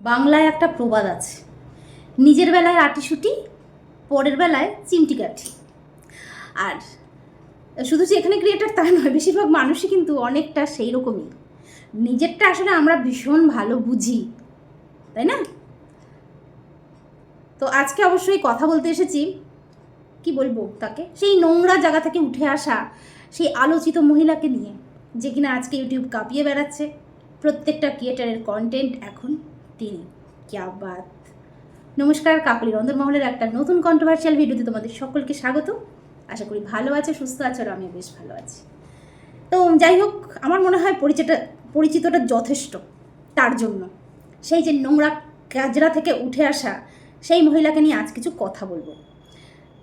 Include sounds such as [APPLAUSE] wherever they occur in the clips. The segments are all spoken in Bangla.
বাংলায় একটা প্রবাদ আছে। নিজের বেলায় আটিসুটি পরের বেলায় চিমটি কাঠি। আর শুধু যে এখানে ক্রিয়েটার তা নয়, বেশিরভাগ মানুষই কিন্তু অনেকটা সেই রকমই নিজেরটা আসলে আমরা ভীষণ ভালো বুঝি, তাই না? তো আজকে অবশ্যই কথা বলতে এসেছি, কি বলব তাকে? সেই নোংরা জায়গা থেকে উঠে আসা সেই আলোচিত মহিলাকে নিয়ে, যে কিনা আজকে ইউটিউব কাঁপিয়ে বেড়াচ্ছে। প্রত্যেকটা ক্রিয়েটারের কন্টেন্ট এখন তিনি। ক্যা বাত। নমস্কার, কাকলি রন্ধনমহলের একটা নতুন কন্ট্রোভার্সিয়াল ভিডিওতে তোমাদের সকলকে স্বাগত আশা করি ভালো আছে, সুস্থ আছে, আর আমিও বেশ ভালো আছি। তো যাই হোক, আমার মনে হয় পরিচিত, পরিচিতটা যথেষ্ট তার জন্য। সেই যে নোংরা কাজরা থেকে উঠে আসা সেই মহিলাকে নিয়ে আজ কিছু কথা বলব।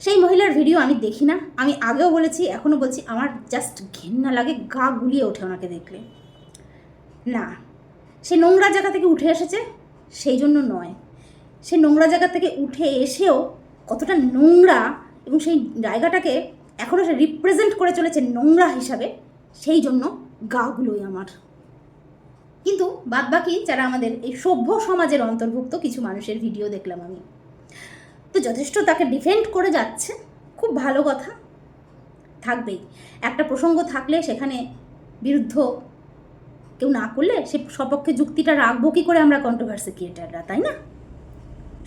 সেই মহিলার ভিডিও আমি দেখি না, আমি আগেও বলেছি, এখনও বলছি, আমার জাস্ট ঘেন্না লাগে, গা গুলিয়ে ওঠে ওনাকে দেখলে। না, সে নোংরা জায়গা থেকে উঠে এসেছে সেই জন্য নয়। সে নোংরা জায়গা থেকে উঠে এসেও কতটা নোংরা এবং সেই জায়গাটাকে এখনও সে রিপ্রেজেন্ট করে চলেছে নোংরা হিসাবে, সেই জন্য গাগুলোই আমার। কিন্তু বাদবাকি যারা আমাদের এই সভ্য সমাজের অন্তর্ভুক্ত, কিছু মানুষের ভিডিও দেখলাম আমি। তো যথেষ্ট তাকে ডিফেন্ড করে যাচ্ছে, খুব ভালো কথা, থাকবেই। একটা প্রসঙ্গ থাকলে সেখানে বিরুদ্ধ কেউ না করলে সে সপক্ষে যুক্তিটা রাখব কি করে আমরা কন্ট্রোভার্সি ক্রিয়েটাররা তাই না?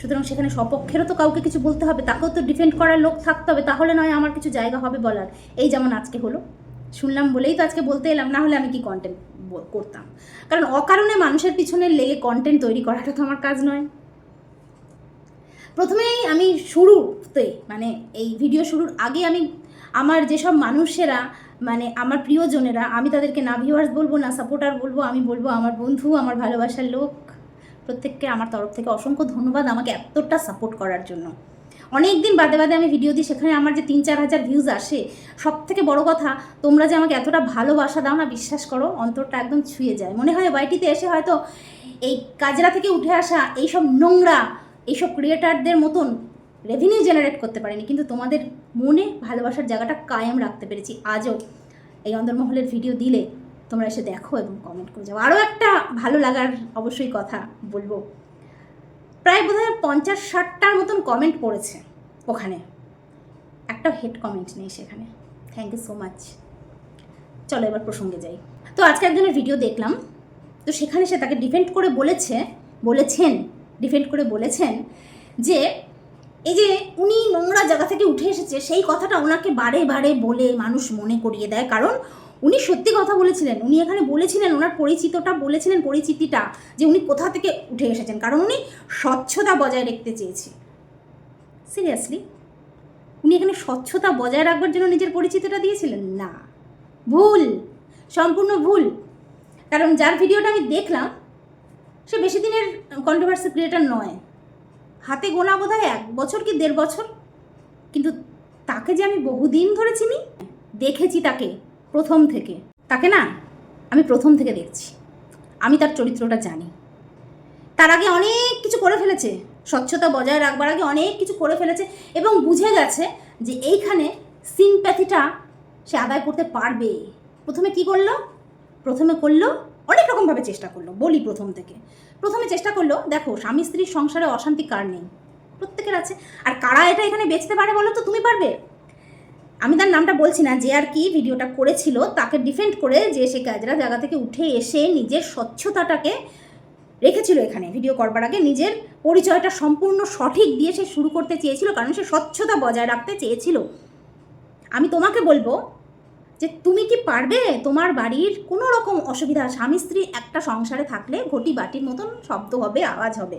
সুতরাং সেখানে সপক্ষেরও তো কাউকে কিছু বলতে হবে, তাকেও তো ডিফেন্ড করার লোক থাকতে হবে, তাহলে নয় আমার কিছু জায়গা হবে বলার। এই যেমন আজকে হলো, শুনলাম বলেই তো আজকে বলতে এলাম, না হলে আমি কি কন্টেন্ট করতাম। কারণ অকারণে মানুষের পিছনে লেগে কন্টেন্ট তৈরি করাটা তো আমার কাজ নয়। প্রথমেই আমি শুরুতে মানে এই ভিডিও শুরুর আগে আমি আমার যেসব মানুষেরা মানে আমার প্রিয়জনেরা, আমি তাদেরকে না ভিউয়ার্স বলব, না সাপোর্টার বলব, আমি বলব আমার বন্ধু, আমার ভালোবাসার লোক, প্রত্যেককে আমার তরফ থেকে অসংখ্য ধন্যবাদ আমাকে এতটা সাপোর্ট করার জন্য। অনেক দিন বাদে বাদে আমি ভিডিও দিই, সেখানে আমার যে তিন চার হাজার ভিউজ আসে সব থেকে বড় কথা, তোমরা যে আমাকে এতটা ভালোবাসা দাও না, বিশ্বাস করো, অন্তরটা একদম ছুঁয়ে যায়। মনে হয় ওয়াইটিতে এসে হয়তো এই কাজরা থেকে উঠে আসা এইসব নোংরা, এইসব ক্রিয়েটারদের মতন রেভিনিউ জেনারেট করতে পারিনি, কিন্তু তোমাদের মনে ভালোবাসার জায়গাটা কায়েম রাখতে পেরেছি। আজও এই অন্দরমহলের ভিডিও দিলে তোমরা এসে দেখো এবং কমেন্ট করে যাও। আরও একটা ভালো লাগার অবশ্যই কথা বলব। প্রায় বোধ হয় পঞ্চাশ ষাটটার মতন কমেন্ট পড়েছে ওখানে। একটা হেড কমেন্ট নেই সেখানে। থ্যাংক ইউ সো মাচ চলো এবার প্রসঙ্গে যাই। তো আজকে একজনের ভিডিও দেখলাম। তো সেখানে সে তাকে ডিফেন্ড করে বলেছে, বলেছেন ডিফেন্ড করে বলেছেন যে এই যে উনি নোংরা জায়গা থেকে উঠে এসেছে, সেই কথাটা ওনাকে বারে বারে বলে মানুষ মনে করিয়ে দেয়। কারণ উনি সত্যি কথা বলেছিলেন, উনি এখানে বলেছিলেন, ওনার পরিচিতটা বলেছিলেন পরিচিতিটা যে উনি কোথা থেকে উঠে এসেছেন। কারণ উনি স্বচ্ছতা বজায় রাখতে চেয়েছে। সিরিয়াসলি উনি এখানে স্বচ্ছতা বজায় রাখবার জন্য নিজের পরিচিতিটা দিয়েছিলেন? না। ভুল! সম্পূর্ণ ভুল! কারণ যার ভিডিওটা আমি দেখলাম, সে বেশি দিনের কন্ট্রোভার্সি ক্রিয়েটার নয়। হাতে গোনা বোধ এক বছর কি দেড় বছর? কিন্তু তাকে যে আমি বহুদিন ধরে চিনি, দেখেছি তাকে প্রথম থেকে। তাকে না আমি প্রথম থেকে দেখছি। আমি তার চরিত্রটা জানি। তার আগে অনেক কিছু করে ফেলেছে। স্বচ্ছতা বজায় রাখবার আগে অনেক কিছু করে ফেলেছে এবং বুঝে গেছে যে এইখানে সিম্প্যাথিটা সে আদায় করতে পারবে। প্রথমে কি করল? প্রথমে করল অনেক রকমভাবে চেষ্টা করল, বলি প্রথম থেকে। প্রথমে চেষ্টা করল, দেখো, স্বামী স্ত্রীর সংসারে অশান্তি কার নেই? প্রত্যেকের আছে। আর কারা এটা এখানে বেচতে পারে বলো তো, তুমি পারবে? আমি তার নামটা বলছি না, যে আর কি ভিডিওটা করেছিল, তাকে ডিফেন্ড করে যে সে কাজরা জায়গা থেকে উঠে এসে নিজের স্বচ্ছতাটাকে রেখেছিল এখানে। ভিডিও করবার আগে নিজের পরিচয়টা সম্পূর্ণ সঠিক দিয়ে সে শুরু করতে চেয়েছিল, কারণ সে স্বচ্ছতা বজায় রাখতে চেয়েছিল। আমি তোমাকে বলব যে তুমি কি পারবে? তোমার বাড়ির কোনো রকম অসুবিধা, স্বামী, স্ত্রী একটা সংসারে থাকলে ঘটি বাটির মতন শব্দ হবে, আওয়াজ হবে।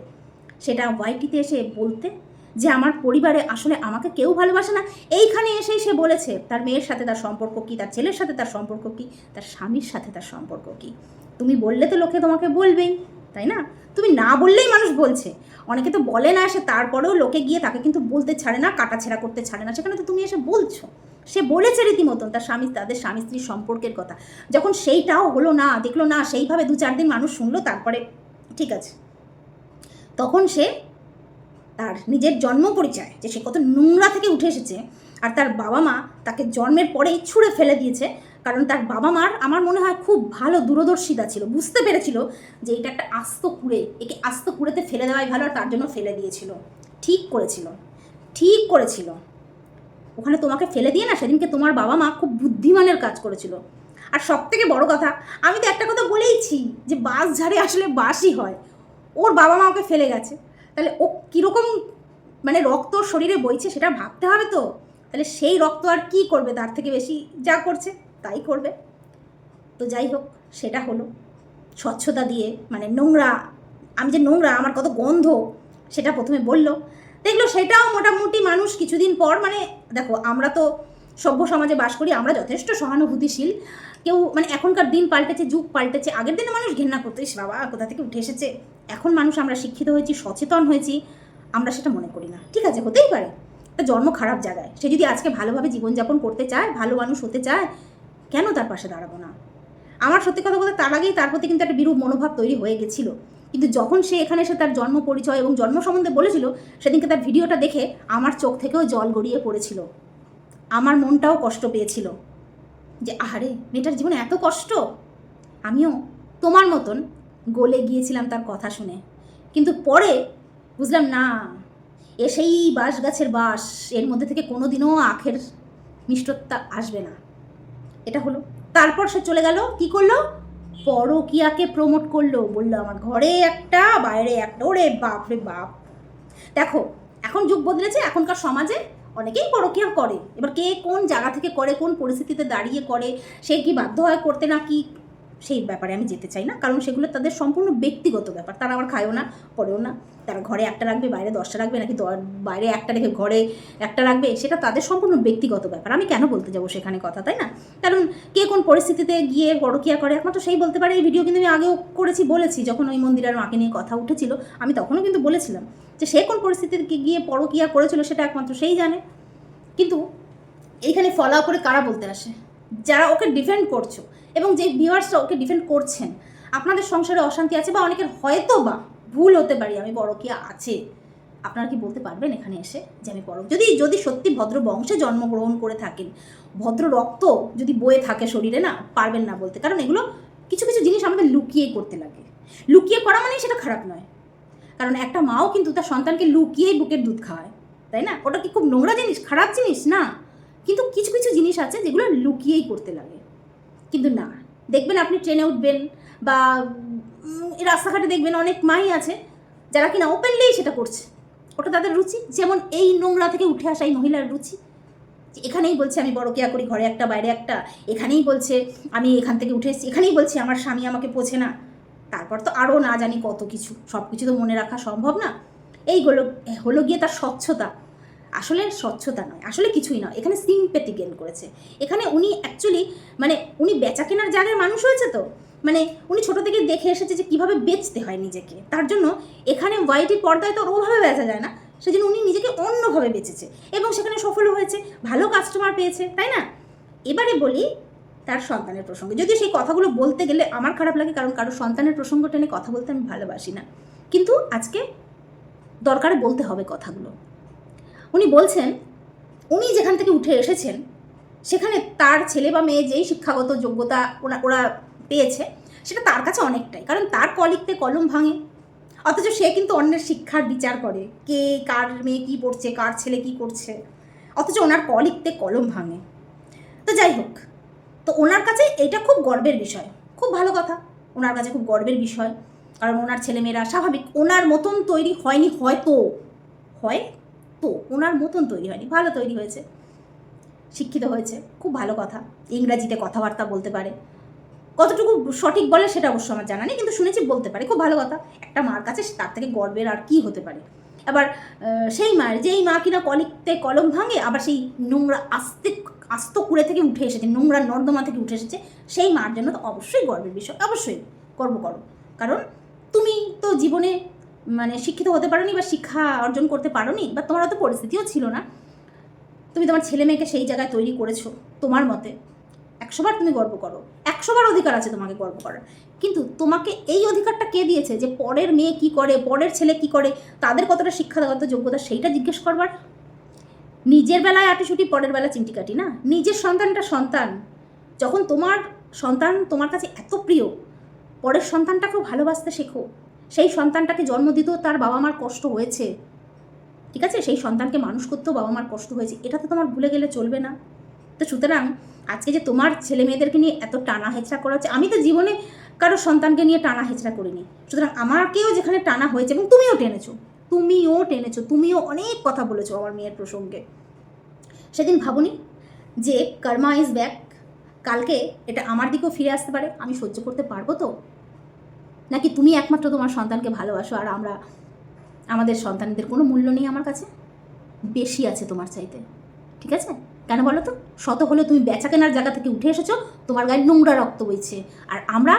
সেটা ওয়াইটিতে এসে বলতে যে আমার পরিবারে আসলে আমাকে কেউ ভালোবাসে না। এইখানে এসেই সে বলেছে, তার মেয়ের সাথে তার সম্পর্ক কী, তার ছেলের সাথে তার সম্পর্ক কী, তার স্বামীর সাথে তার সম্পর্ক কী? তুমি বললে তো লোকে তোমাকে বলবেই, তাই না? তুমি না বললেই মানুষ বলছে। অনেকে তো বলে না এসে, তারপরেও লোকে গিয়ে তাকে কিন্তু বলতে ছাড়ে না, কাটাছেড়া করতে ছাড়ে না। সেখানে তো তুমি এসে বলছো। সে বলেছে রীতিমতন তার স্বামী, তাদের স্বামী স্ত্রীর সম্পর্কের কথা। যখন সেইটাও হলো না, দেখল না, সেইভাবে দু চার দিন মানুষ শুনলো, তারপরে ঠিক আছে। তখন সে তার নিজের জন্ম পরিচয়, যে সে কত নোংরা থেকে উঠে এসেছে, আর তার বাবা মা তাকে জন্মের পরেই ছুঁড়ে ফেলে দিয়েছে, কারণ তার বাবা মার আমার মনে হয় খুব ভালো দূরদর্শিতা ছিল, বুঝতে পেরেছিল যে এটা একটা আস্ত কুড়ে, একে আস্ত কুড়েতে ফেলে দেওয়াই ভালো, আর তার জন্য ফেলে দিয়েছিল। ঠিক করেছিল। ঠিক করেছিল। ওখানে তোমাকে ফেলে দিয়ে না সেদিনকে তোমার বাবা মা খুব বুদ্ধিমানের কাজ করেছিল। আর সব থেকে বড় কথা, আমি তো একটা কথা বলেইছি যে বাস ঝাড়ে আসলে বাসই হয়। ওর বাবা মা ওকে ফেলে গেছে। তাহলে ও কীরকম মানে রক্ত শরীরে বইছে সেটা ভাবতে হবে তো। তাহলে সেই রক্ত আর কি করবে? তার থেকে বেশি যা করছে তাই করবে। তো যাই হোক, সেটা হলো। স্বচ্ছতা দিয়ে মানে নোংরা, আমি যে নোংরা, আমার কত গন্ধ, সেটা প্রথমে বলল। দেখল সেটাও মোটামুটি মানুষ কিছুদিন পর মানে দেখো, আমরা তো সভ্য সমাজে বাস করি, আমরা যথেষ্ট সহানুভূতিশীল। কেউ মানে এখনকার দিন পাল্টেছে, যুগ পাল্টেছে, আগের দিনে মানুষ ঘেন্না করতো, ইস বাবা, কোথা থেকে উঠে এসেছে? এখন মানুষ আমরা শিক্ষিত হয়েছি, সচেতন হয়েছি, আমরা সেটা মনে করি না। ঠিক আছে, হতেই পারে। তা জন্ম খারাপ জায়গায়। সে যদি আজকে ভালোভাবে জীবনযাপন করতে চায়, ভালো মানুষ হতে চায়, কেন তার পাশে দাঁড়াবো না? আমার সত্যি কথা বলতে, তার আগেই তার প্রতি কিন্তু একটা বিরূপ মনোভাব তৈরি হয়ে গেছিল। কিন্তু যখন সে এখানে এসে তার জন্ম পরিচয় এবং জন্ম সম্বন্ধে বলেছিল, সেদিনকে তার ভিডিওটা দেখে আমার চোখ থেকেও জল গড়িয়ে পড়েছিল। আমার মনটাও কষ্ট পেয়েছিল। যে আহারে, মেয়েটার জীবনে এত কষ্ট? আমিও তোমার মতন গলে গিয়েছিলাম তার কথা শুনে। কিন্তু পরে বুঝলাম, না, এ সেই বাঁশ গাছের বাঁশ, এর মধ্যে থেকে কোনো দিনও আখের মিষ্টতা আসবে না। এটা হলো। তারপর সে চলে গেল, কি করল? পরকিয়াকে প্রমোট করল। বলল, আমার ঘরে একটা, বাইরে একটা। ওরে বাপ রে বাপ! দেখো, এখন যুগ বদলেছে, এখনকার সমাজে অনেকেই পরকিয়া করে। এবার কে কোন জায়গা থেকে করে, কোন পরিস্থিতিতে দাঁড়িয়ে করে, সে কি বাধ্য হয় করতে না কি সেই ব্যাপারে আমি যেতে চাই না। কারণ সেগুলো তাদের সম্পূর্ণ ব্যক্তিগত ব্যাপার। তারা আবার খায়ও না পরেও না। তারা ঘরে একটা রাখবে, বাইরে দশটা রাখবে, নাকি বাইরে একটা রেখে ঘরে একটা রাখবে, সেটা তাদের সম্পূর্ণ ব্যক্তিগত ব্যাপার। আমি কেন বলতে যাব সেখানে কথা, তাই না? কারণ কে কোন পরিস্থিতিতে গিয়ে পরকিয়া করে, একমাত্র সেই বলতে পারে। এই ভিডিও কিন্তু আমি আগেও করেছি, বলেছি, যখন ওই মন্দিরের মাকে নিয়ে কথা উঠেছিল, আমি তখনও কিন্তু বলেছিলাম যে সে কোন পরিস্থিতিতে গিয়ে পরকিয়া করেছিল সেটা একমাত্র সেই জানে। কিন্তু এইখানে ফলো করে কারা বলতে আসে? যারা ওকে ডিফেন্ড করছ এবং যে ভিউয়ার্সরা ওকে ডিফেন্ড করছেন, আপনাদের সংসারে অশান্তি আছে বা অনেকের হয়তো বা ভুল হতে পারি, আমি বড় পরকিয়া আছে, আপনারা কি বলতে পারবেন এখানে এসে যে আমি পরক যদি যদি সত্যি ভদ্র বংশে জন্মগ্রহণ করে থাকেন, ভদ্র রক্ত যদি বয়ে থাকে শরীরে না, পারবেন না বলতে। কারণ এগুলো কিছু কিছু জিনিস আমাদের লুকিয়ে করতে লাগে। লুকিয়ে করা মানেই সেটা খারাপ নয়। কারণ একটা মাও কিন্তু তার সন্তানকে লুকিয়েই বুকের দুধ খাওয়ায় তাই না? ওটা কি খুব নোংরা জিনিস? খারাপ জিনিস না। কিন্তু কিছু কিছু জিনিস আছে যেগুলো লুকিয়েই করতে লাগে। কিন্তু না। দেখবেন আপনি ট্রেনে উঠবেন বা রাস্তাঘাটে দেখবেন অনেক মাই আছে যারা কিনা ওপেনলিই সেটা করছে। ওটা তাদের রুচি। যেমন এই নোংরা থেকে উঠে আসা এই মহিলার রুচি। এখানেই বলছে, আমি বড় কেয়া করি, ঘরে একটা, বাইরে একটা। এখানেই বলছে, আমি এখান থেকে উঠে এসেছি। এখানেই বলছে, আমার স্বামী আমাকে পোছে না। তারপর তো আরও না জানি কত কিছু। সব কিছু তো মনে রাখা সম্ভব না। এইগুলো হলো গিয়ে তার স্বচ্ছতা। আসলে স্বচ্ছতা নয়। আসলে কিছুই নয়। এখানে সিম্পেতি গেন করেছে। এখানে উনি অ্যাকচুয়ালি মানে উনি বেচা কেনার জায়গায় মানুষ হয়েছে তো? মানে উনি ছোট থেকে দেখে এসেছে যে কীভাবে বেচতে হয় নিজেকে। তার জন্য এখানে ওয়াইটি পর্দায় তো ওভাবে বেচা যায় না। সেজন্য উনি নিজেকে অন্যভাবে বেচেছে এবং সেখানে সফল হয়েছে, ভালো কাস্টমার পেয়েছে, তাই না? এবারে বলি তার সন্তানের প্রসঙ্গে। যদিও সেই কথাগুলো বলতে গেলে আমার খারাপ লাগে, কারণ কারও সন্তানের প্রসঙ্গ টেনে কথা বলতে আমি ভালোবাসি না। কিন্তু আজকে দরকারে বলতে হবে কথাগুলো। উনি বলছেন, উনি যেখান থেকে উঠে এসেছেন সেখানে তার ছেলে বা মেয়ে যেই শিক্ষাগত যোগ্যতা ওরা ওরা পেয়েছে, সেটা তার কাছে অনেকটাই। কারণ তার কলিকতে কলম ভাঙে। অথচ সে কিন্তু অন্যের শিক্ষার বিচার করে। কে, কার মেয়ে কী পড়ছে, কার ছেলে কী করছে। অথচ ওনার কলিকতে কলম ভাঙে। তো যাই হোক, তো ওনার কাছে এটা খুব গর্বের বিষয়। খুব ভালো কথা। ওনার কাছে খুব গর্বের বিষয়। কারণ ওনার ছেলেমেয়েরা স্বাভাবিক, ওনার মতন তৈরি হয়নি, হয়তো হয় তো ওনার মতন তৈরি হয়নি, ভালো তৈরি হয়েছে। শিক্ষিত হয়েছে। খুব ভালো কথা। ইংরাজিতে কথাবার্তা বলতে পারে। কতটুকু সঠিক বলে সেটা অবশ্য আমার জানা নেই, কিন্তু শুনেছি বলতে পারে। খুব ভালো কথা। একটা মার কাছে তার থেকে গর্বের আর কি হতে পারে। আবার সেই মায়ের, যেই মা কিনা কলিকতে কলম ভাঙে, আবার সেই নোংরা আস্তে, আস্ত কুড়ে থেকে উঠে এসেছে, নোংরা নর্দমা থেকে উঠে এসেছে, সেই মার জন্য তো অবশ্যই গর্বের বিষয়। অবশ্যই গর্ব করো। কারণ তুমি তো জীবনে মানে শিক্ষিত হতে পারোনি বা শিক্ষা অর্জন করতে পারোনি, বা তোমার অত পরিস্থিতিও ছিল না। তুমি তোমার ছেলে মেয়েকে সেই জায়গায় তৈরি করেছ, তোমার মতে। একশোবার তুমি গর্ব করো। একশোবার অধিকার আছে তোমাকে গর্ব করার। কিন্তু তোমাকে এই অধিকারটা কে দিয়েছে যে পরের মেয়ে কি করে, পরের ছেলে কি করে, তাদের কতটা শিক্ষাগত যোগ্যতা সেইটা জিজ্ঞেস করবার? নিজের বেলায় আটিসুটি, পরের বেলা চিমটি কাটি না? নিজের সন্তানটা সন্তান। যখন তোমার সন্তান তোমার কাছে এত প্রিয়, পরের সন্তানটাকেও ভালোবাসতে শেখো। সেই সন্তানটাকে জন্ম দিতেও তার বাবা মার কষ্ট হয়েছে। ঠিক আছে? সেই সন্তানকে মানুষ করতেও বাবা মার কষ্ট হয়েছে। এটা তো তোমার ভুলে গেলে চলবে না। তো সুতরাং আজকে যে তোমার ছেলে মেয়েদেরকে নিয়ে এত টানা হেঁচড়া করা হচ্ছে, আমি তো জীবনে কারও সন্তানকে নিয়ে টানা হেঁচড়া করিনি। সুতরাং আমাকেও যেখানে টানা হয়েছে এবং তুমিও টেনেছো তুমিও টেনেছো, তুমিও অনেক কথা বলেছ আমার মেয়ের প্রসঙ্গে। সেদিন ভাবুনি যে কর্মা ইজ ব্যাক কালকে এটা আমার দিকেও ফিরে আসতে পারে। আমি সহ্য করতে পারব তো? নাকি তুমি একমাত্র তোমার সন্তানকে ভালোবাসো আর আমরা আমাদের সন্তানদের কোনো মূল্য নেই আমার কাছে। বেশি আছে তোমার চাইতে। ঠিক আছে? কেন বলো তো? শত হলে তুমি বেচা কেনার জায়গা থেকে উঠে এসেছ, তোমার গায়ে নোংরা রক্ত বইছে। আর আমরা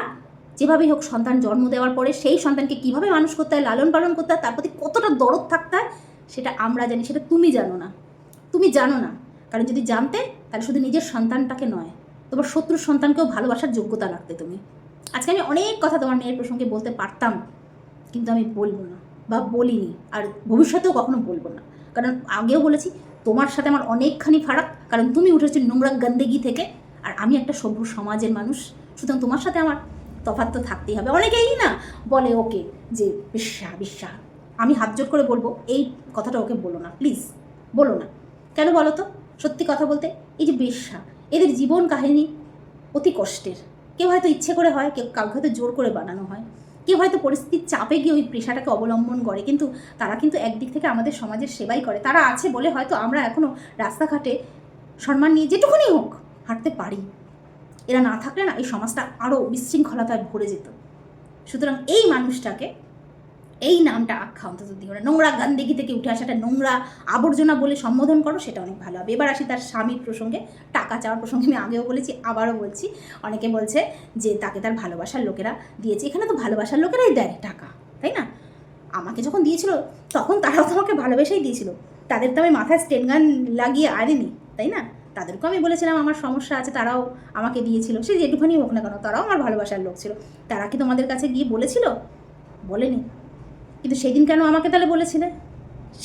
যেভাবেই হোক সন্তান জন্ম দেওয়ার পরে সেই সন্তানকে কীভাবে মানুষ করতে হয়, লালন পালন করতে হয়, তার প্রতি কতটা দরদ থাকতে হয়, সেটা আমরা জানি, সেটা তুমি জানো না। তুমি জানো না। কারণ যদি জানতে, তাহলে শুধু নিজের সন্তানটাকে নয়, তোমার শত্রুর সন্তানকেও ভালোবাসার যোগ্যতা রাখতে তুমি। আজকে আমি অনেক কথা তোমার মেয়ের প্রসঙ্গে বলতে পারতাম, কিন্তু আমি বলব না। বা বলিনি, আর ভবিষ্যতেও কখনো বলব না। কারণ আগেও বলেছি, তোমার সাথে আমার অনেকখানি ফারাক, কারণ তুমি উঠেছো নোংরা গন্দেগি থেকে, আর আমি একটা সভ্য সমাজের মানুষ, সুতরাং তোমার সাথে আমার তফাৎ তো থাকতেই হবে। অনেকেই না বলে ওকে যে বিশ্বা বিশ্বা আমি হাত জোর করে বলব, এই কথাটা ওকে বলো না প্লিজ বলো না। কেন বলো তো? সত্যি কথা বলতে, এই যে বেশ্যা, এদের জীবন কাহিনী অতি কষ্টের। কেউ হয়তো ইচ্ছে করে হয়, কেউ কাউকে হয়তো জোর করে বানানো হয়। কেউ হয়তো পরিস্থিতির চাপে গিয়ে ওই পেশাটাকে অবলম্বন করে, কিন্তু তারা কিন্তু একদিক থেকে আমাদের সমাজের সেবাই করে। তারা আছে বলে হয়তো আমরা এখনও রাস্তাঘাটে সম্মান নিয়ে যেটুকুনি হোক হাঁটতে পারি। এরা না থাকলে না এই সমাজটা আরও বিশৃঙ্খলতায় ভরে যেত। সুতরাং এই মানুষটাকে এই নামটা আখ্যা অন্তত দিও না। নোংরা গান্দেগি থেকে উঠে আসাটা নোংরা আবর্জনা বলে সম্বোধন করো, সেটা অনেক ভালো হবে। এবার আসি তার স্বামীর প্রসঙ্গে। টাকা চাওয়ার প্রসঙ্গে আমি আগেও বলেছি, আবারও বলছি। অনেকে বলছে যে তাকে তার ভালোবাসার লোকেরা দিয়েছে। এখানে তো ভালোবাসার লোকেরাই দেয় টাকা, তাই না? আমাকে যখন দিয়েছিল, তখন তারাও তো আমাকে ভালোবেসেই দিয়েছিল। তাদের তো আমি মাথায় স্টেন গান লাগিয়ে আনিনি, তাই না? তাদেরকেও আমি বলেছিলাম, আমার সমস্যা আছে, তারাও আমাকে দিয়েছিল। সে যেটুখানি হোক না কেন, তারাও আমার ভালোবাসার লোক ছিল। তারা কি তোমাদের কাছে গিয়ে বলেছিল? বলেনি। কিন্তু সেই দিন কেন আমাকে তাহলে বলেছিলে?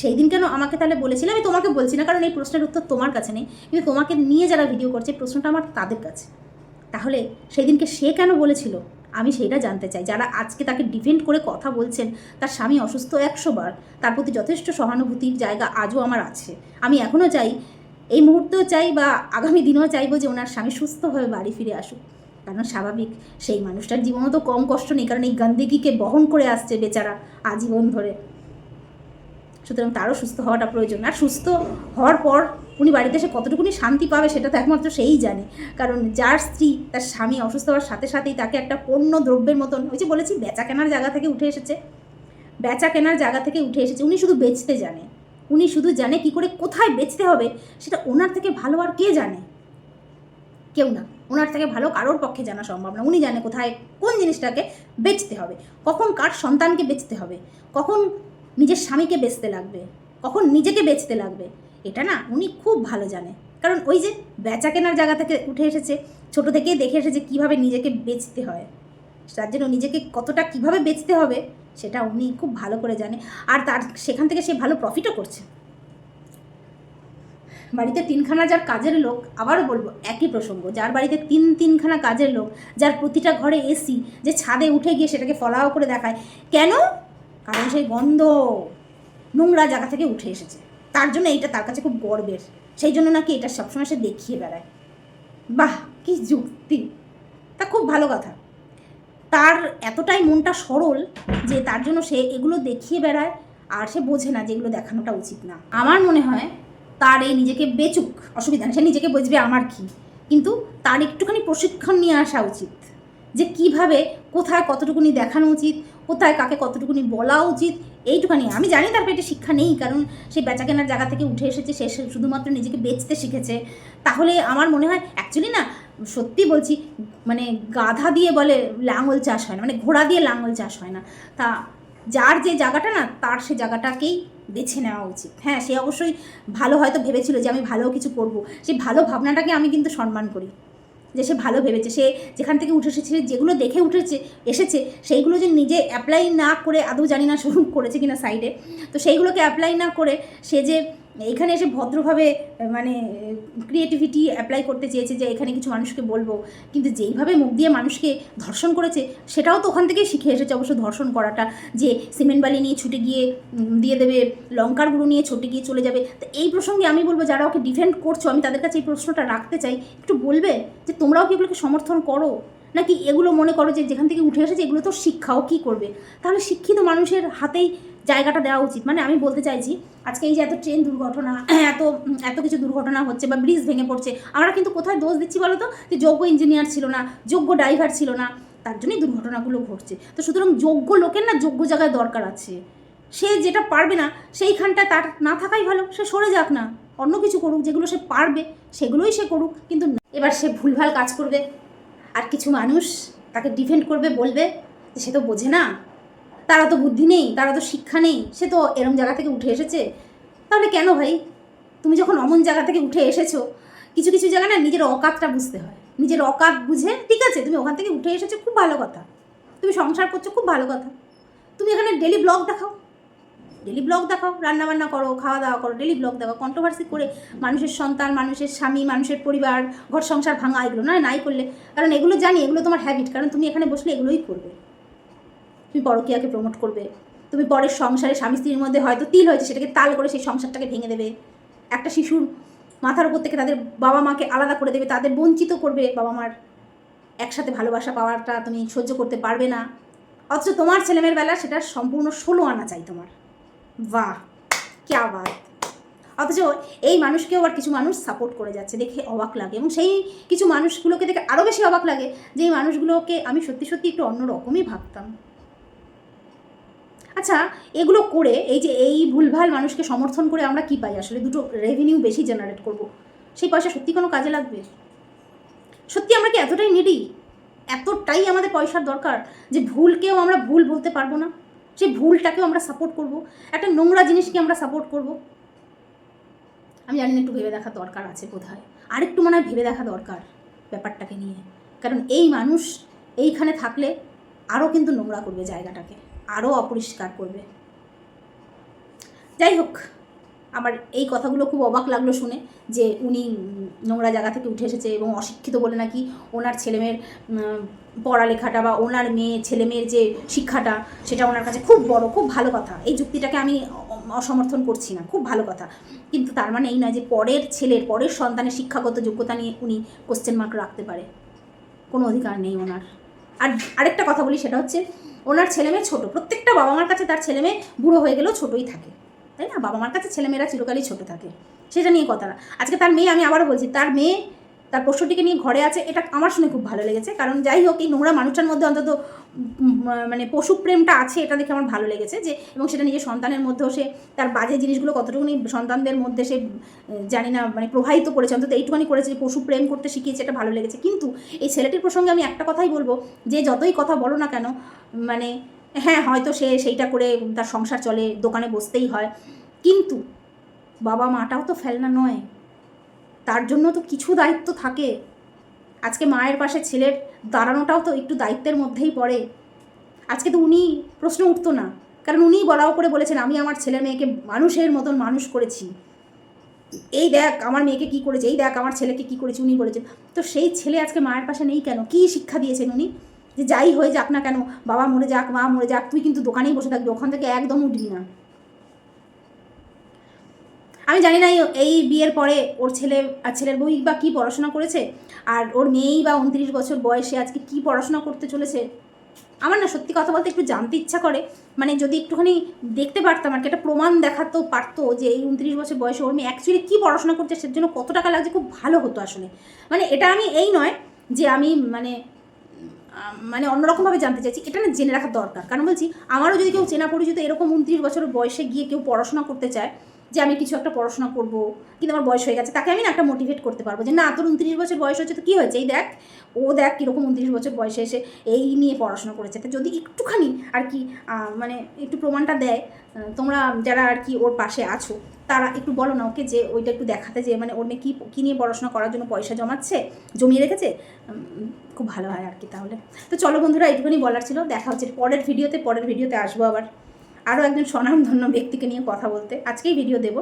সেই দিন কেন আমাকে তাহলে বলেছিলে? আমি তোমাকে বলছি না, কারণ এই প্রশ্নের উত্তর তোমার কাছে নেই। কিন্তু তোমাকে নিয়ে যারা ভিডিও করছে প্রশ্নটা আমার তাদের কাছে। তাহলে সেই দিনকে সে কেন বলেছিল? আমি সেইটা জানতে চাই। যারা আজকে তাকে ডিফেন্ড করে কথা বলছেন, তার স্বামী অসুস্থ একশো বার, তার প্রতি যথেষ্ট সহানুভূতির জায়গা আজও আমার আছে। আমি এখনও চাই, এই মুহূর্তেও চাই বা আগামী দিনেও চাইব যে ওনার স্বামী সুস্থভাবে বাড়ি ফিরে আসুক। কারণ স্বাভাবিক সেই মানুষটার জীবনও তো কম কষ্ট নেই, কারণ এই গন্দেগিকে বহন করে আসছে বেচারা আজীবন ধরে। সুতরাং তারও সুস্থ হওয়াটা প্রয়োজন। আর সুস্থ হওয়ার পর উনি বাড়িতে এসে কতটুকুনি শান্তি পাবে সেটা তো একমাত্র সেই জানে। কারণ যার স্ত্রী তার স্বামী অসুস্থ হওয়ার সাথে সাথেই তাকে একটা পণ্য দ্রব্যের মতন, ওই যে বলেছি, বেচা কেনার জায়গা থেকে উঠে এসেছে। বেচা কেনার জায়গা থেকে উঠে এসেছে। উনি শুধু বেচতে জানে। উনি শুধু জানে কি করে কোথায় বেচতে হবে, সেটা ওনার থেকে ভালো আর কে জানে? কেউ না। ওনার থেকে ভালো কারোর পক্ষে জানা সম্ভব না। উনি জানে কোথায় কোন জিনিসটাকে বেচতে হবে। কখন কার সন্তানকে বেচতে হবে। কখন নিজের স্বামীকে বেচতে লাগবে। কখন নিজেকে বেচতে লাগবে। এটা না উনি খুব ভালো জানে। কারণ ওই যে বেচা কেনার জায়গা থেকে উঠে এসেছে, ছোট থেকেই দেখে এসেছে কীভাবে নিজেকে বেচতে হয়। তার জন্য নিজেকে কতটা কীভাবে বেচতে হবে, সেটা উনি খুব ভালো করে জানে। আর তার সেখান থেকে সে ভালো প্রফিটও করছে। বাড়িতে তিনখানা যার কাজের লোক, আবারও বলব একই প্রসঙ্গ, যার বাড়িতে তিন তিনখানা কাজের লোক, যার প্রতিটা ঘরে এসি, যে ছাদে উঠে গিয়ে সেটাকে ফলাও করে দেখায়। কেন? কারণ সেই গন্ধ নোংরা জায়গা থেকে উঠে এসেছে। তার জন্য এইটা তার কাছে খুব গর্বের। সেই জন্য নাকি এটা সবসময় সে দেখিয়ে বেড়ায়। বাহ, কি যুক্তি! তা খুব ভালো কথা। তার এতটাই মনটা সরল যে তার জন্য সে এগুলো দেখিয়ে বেড়ায়, আর সে বোঝে না যে এগুলো দেখানোটা উচিত না। আমার মনে হয় তার এই নিজেকে বেচুক, অসুবিধা নেই, সে নিজেকে বুঝবে আমার কি। কিন্তু তার একটুখানি প্রশিক্ষণ নিয়ে আসা উচিত, যে কীভাবে কোথায় কতটুকুনি দেখানো উচিত, কোথায় কাকে কতটুকুনি বলা উচিত, এইটুখানি। আমি জানি তার পেটে শিক্ষা নেই, কারণ সে বেচা কেনার জায়গা থেকে উঠে এসেছে, সে শুধুমাত্র নিজেকে বেচতে শিখেছে। তাহলে আমার মনে হয় অ্যাকচুয়ালি না, সত্যি বলছি মানে গাধা দিয়ে বলে লাঙল চাষ হয় না মানে ঘোড়া দিয়ে লাঙল চাষ হয় না। তা যার যে জায়গাটা না, তার সে জায়গাটাকেই বেছে নেওয়া উচিত। হ্যাঁ সে অবশ্যই ভালো হয়তো ভেবেছিল যে আমি ভালো কিছু করব। সেই ভালো ভাবনাটাকে আমি কিন্তু সম্মান করি। যে সে ভালো ভেবেছে, সে যেখান থেকে উঠে এসেছে যেগুলো দেখে উঠেছে, এসেছে, সেইগুলো যে নিজে অ্যাপ্লাই না করে আদৌ জানি না শুরু করেছে কিনা সাইডে তো সেইগুলোকে অ্যাপ্লাই না করে সে যে এখানে এসে ভদ্রভাবে মানে ক্রিয়েটিভিটি অ্যাপ্লাই করতে চেয়েছে যে এখানে কিছু মানুষকে বলব। কিন্তু যেইভাবে মুখ দিয়ে মানুষকে ধর্ষণ করেছে, সেটাও তো ওখান থেকেই শিখে এসেছে অবশ্য ধর্ষণ করাটা। যে সিমেন্ট বালি নিয়ে ছুটে গিয়ে দিয়ে দেবে, লঙ্কার গুঁড়ো নিয়ে ছুটে গিয়ে চলে যাবে। তো এই প্রসঙ্গে আমি বলব, যারা ওকে ডিফেন্ড করছ, আমি তাদের কাছে এই প্রশ্নটা রাখতে চাই, একটু বলবে যে তোমরাও কি এগুলোকে সমর্থন করো? নাকি এগুলো মনে করো যে যেখান থেকে উঠে এসেছে, এগুলো তো শিক্ষাও কী করবে? তাহলে শিক্ষিত মানুষের হাতেই জায়গাটা দেওয়া উচিত। মানে আমি বলতে চাইছি, আজকে এই যে এত ট্রেন দুর্ঘটনা, [CLEARS THROAT] এত এত কিছু দুর্ঘটনা হচ্ছে বা ব্রিজ ভেঙে পড়ছে, আমরা কিন্তু কোথায় দোষ দিচ্ছি বলো তো? যে যোগ্য ইঞ্জিনিয়ার ছিল না, যোগ্য ড্রাইভার ছিল না, তার জন্যই দুর্ঘটনাগুলো ঘটছে। তো সুতরাং যোগ্য লোকের না যোগ্য জায়গায় দরকার আছে। সে যেটা পারবে না, সেইখানটা তার না থাকাই ভালো, সে সরে যাক না। অন্য কিছু করুক, যেগুলো সে পারবে, সেগুলোই সে করুক, কিন্তু এবার সে ভুলভাল কাজ করবে আর কিছু মানুষ তাকে ডিফেন্ড করবে, বলবে যে সে তো বোঝে না। তারা তো বুদ্ধি নেই, তারা তো শিক্ষা নেই, সে তো এরম জায়গা থেকে উঠে এসেছে। তাহলে কেন ভাই? তুমি যখন অমন জায়গা থেকে উঠে এসেছ, কিছু কিছু জায়গা না নিজের অকাতটা বুঝতে হয়। নিজের অকাত বুঝে, ঠিক আছে, তুমি ওখান থেকে উঠে এসেছ, খুব ভালো কথা। তুমি সংসার করছ, খুব ভালো কথা। তুমি এখানে ডেলি ব্লগ দেখাও। ডেলি ব্লগ দেখাও রান্না বান্না করো খাওয়া দাওয়া করো ডেলি ব্লগ দেখাও। কন্ট্রোভার্সি করে মানুষের সন্তান, মানুষের স্বামী, মানুষের পরিবার, ঘর সংসার ভাঙা, এগুলো নয়, নাই করলে। কারণ এগুলো জানি, এগুলো তোমার হ্যাবিট কারণ তুমি এখানে বসলে এগুলোই করবে। তুমি পরকীয়াকে প্রমোট করবে। তুমি পরের সংসারে স্বামী স্ত্রীর মধ্যে হয়তো তিল হয়েছে, সেটাকে তাল করে সেই সংসারটাকে ভেঙে দেবে। একটা শিশুর মাথার উপর থেকে তাদের বাবা মাকে আলাদা করে দেবে, তাদের বঞ্চিত করবে বাবা মার। একসাথে ভালোবাসা পাওয়াটা তুমি সহ্য করতে পারবে না। অথচ তোমার ছেলেমেয়ের বেলা সেটা সম্পূর্ণ ষোলো আনা চাই তোমার। বাহ, ক্যা বাত। অথচ এই মানুষকেও আবার কিছু মানুষ সাপোর্ট করে যাচ্ছে, দেখে অবাক লাগে। এবং সেই কিছু মানুষগুলোকে দেখে আরও বেশি অবাক লাগে যে এই মানুষগুলোকে আমি সত্যি সত্যি একটু অন্যরকমই ভাবতাম। আচ্ছা এগুলো করে এই যে এই ভুলভাল মানুষকে সমর্থন করে আমরা কি পাই? আসলে দুটো রেভিনিউ বেশি জেনারেট করব। সেই পয়সা সত্যি কোনো কাজে লাগবে? সত্যি আমরা কি এতটাই নিডি এতটাই আমাদের পয়সার দরকার যে ভুলকেও আমরা ভুল বলতে পারব না? সেই ভুলটাকেও আমরা সাপোর্ট করব, একটা নোংরা জিনিসকে আমরা সাপোর্ট করব। আমি জানি না একটু ভেবে দেখা দরকার আছে বোধহয়। আরেকটু মনে হয় ভেবে দেখা দরকার ব্যাপারটাকে নিয়ে। কারণ এই মানুষ এইখানে থাকলে আরও কিন্তু নোংরা করবে জায়গাটাকে আরও অপরিষ্কার করবে। যাই হোক আমার এই কথাগুলো খুব অবাক লাগল শুনে যে উনি নোংরা জায়গা থেকে উঠে এসেছে এবং অশিক্ষিত বলে নাকি ওনার ছেলেমেয়ের পড়ালেখাটা বা ওনার মেয়ে, ছেলেমেয়ের যে শিক্ষাটা, সেটা ওনার কাছে খুব বড়, খুব ভালো কথা। এই যুক্তিটাকে আমি অসমর্থন করছি না, খুব ভালো কথা। কিন্তু তার মানে এই নয় যে পরের ছেলের, পরের সন্তানের শিক্ষাগত যোগ্যতা নিয়ে উনি কোশ্চেন মার্ক রাখতে পারে। কোনো অধিকার নেই ওনার। আর আরেকটা কথা বলি, সেটা হচ্ছে ওনার ছেলে মেয়ে ছোটো। প্রত্যেকটা বাবা মার কাছে তার ছেলে মেয়ে বুড়ো হয়ে গেলেও ছোটোই থাকে। তাই না? বাবা মার কাছে ছেলেমেয়েরা চিরকালই ছোটো থাকে। সেটা নিয়ে কথা না। আজকে তার মেয়ে, আমি আবারও বলছি, তার মেয়ে তার পোষ্যটিকে নিয়ে ঘরে আছে, এটা আমার শুনে খুব ভালো লেগেছে। কারণ যাই হোক, এই নোংরা মানুষটার মধ্যে অন্তত মানে পশু প্রেমটা আছে, এটা দেখে আমার ভালো লেগেছে যে, এবং সেটা নিজের সন্তানের মধ্যেও সে, তার বাজে জিনিসগুলো কতটুকুনি সন্তানদের মধ্যে সে জানি না মানে প্রবাহিত করেছে। অন্তত এইটুখানি করেছে যে পশু প্রেম করতে শিখিয়েছে, এটা ভালো লেগেছে। কিন্তু এই ছেলেটির প্রসঙ্গে আমি একটা কথাই বলব, যে যতই কথা বলো না কেন মানে হ্যাঁ হয়তো সে সেইটা করে তার সংসার চলে, দোকানে বসতেই হয়। কিন্তু বাবা মাটাও তো ফেলনা নয়। তার জন্য তো কিছু দায়িত্ব থাকে। আজকে মায়ের পাশে ছেলের দাঁড়ানোটাও তো একটু দায়িত্বের মধ্যেই পড়ে। আজকে তো উনি প্রশ্ন উঠতো না। কারণ উনিই বলাও করে বলেছেন, আমি আমার ছেলে মেয়েকে মানুষের মতন মানুষ করেছি। এই দেখ, আমার মেয়েকে কি করেছে? এই দেখ, আমার ছেলেকে কি করেছে? উনি বলেছেন। তো সেই ছেলে আজকে মায়ের পাশে নেই কেন? কি শিক্ষা দিয়েছেন উনি? যে যাই হয়ে যাক না কেন, বাবা মরে যাক, মা মরে যাক, তুই কিন্তু দোকানেই বসে থাকবি, ওখান থেকে একদম উঠবি না। আমি জানি না এই- বিয়ের পরে ওর ছেলে আর ছেলের বই বা কী পড়াশোনা করেছে, আর ওর মেয়েই বা উনত্রিশ বছর বয়সে আজকে কি পড়াশোনা করতে চলেছে। আমার না সত্যি কথা বলতে একটু জানতে ইচ্ছা করে মানে যদি একটুখানি দেখতে পারতাম আর কি, একটা প্রমাণ দেখাতেও পারতো যে এই উনত্রিশ বছর বয়সে ওর মেয়ে অ্যাকচুয়ালি কী পড়াশোনা করছে সের জন্য কত টাকা লাগছে, খুব ভালো হতো আসলে। মানে এটা আমি এই নয় যে আমি মানে মানে অন্যরকমভাবে জানতে চাইছি, এটা না জেনে রাখার দরকার। কারণ বলছি, আমারও যদি কেউ চেনা পরিচিত এরকম উনত্রিশ বছর বয়সে গিয়ে কেউ পড়াশোনা করতে চায় যে আমি কিছু একটা পড়াশোনা করব, কিন্তু আমার বয়স হয়ে গেছে, তাকে আমি না একটা মোটিভেট করতে পারব যে, না, তোর উনত্রিশ বছর বয়স হচ্ছে তো কী হয়েছে? এই দেখ, ও দেখ কীরকম উনত্রিশ বছর বয়সে এসে এই নিয়ে পড়াশোনা করেছে। তো যদি একটুখানি আর কি মানে একটু প্রমাণটা দেয় তোমরা যারা আর কি ওর পাশে আছো, তারা একটু বলো না ওকে যে, ওইটা একটু দেখাতে যে মানে ওর মেয়ে কী কী নিয়ে পড়াশোনা করার জন্য পয়সা জমাচ্ছে, জমিয়ে রেখেছে? খুব ভালো হয় আর কি তাহলে। তো চলো বন্ধুরা, এইটুকুনি বলার ছিল, দেখা হচ্ছে পরের ভিডিওতে পরের ভিডিওতে আসব আবার। আরও একজন স্বনামধন্য ব্যক্তিকে নিয়ে কথা বলতে আজকেই ভিডিও দেব।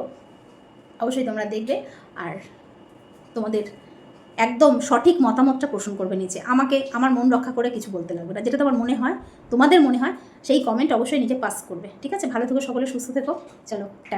অবশ্যই তোমরা দেখবে আর তোমাদের একদম সঠিক মতামতটা পোষণ করবে নিচে। আমাকে, আমার মন রক্ষা করে কিছু বলতে লাগবে না। যেটা তোমার মনে হয়, তোমাদের মনে হয়, সেই কমেন্ট অবশ্যই নিজে পাস করবে। ঠিক আছে? ভালো থেকো সকলে, সুস্থ থেকো। চলো, টাটা।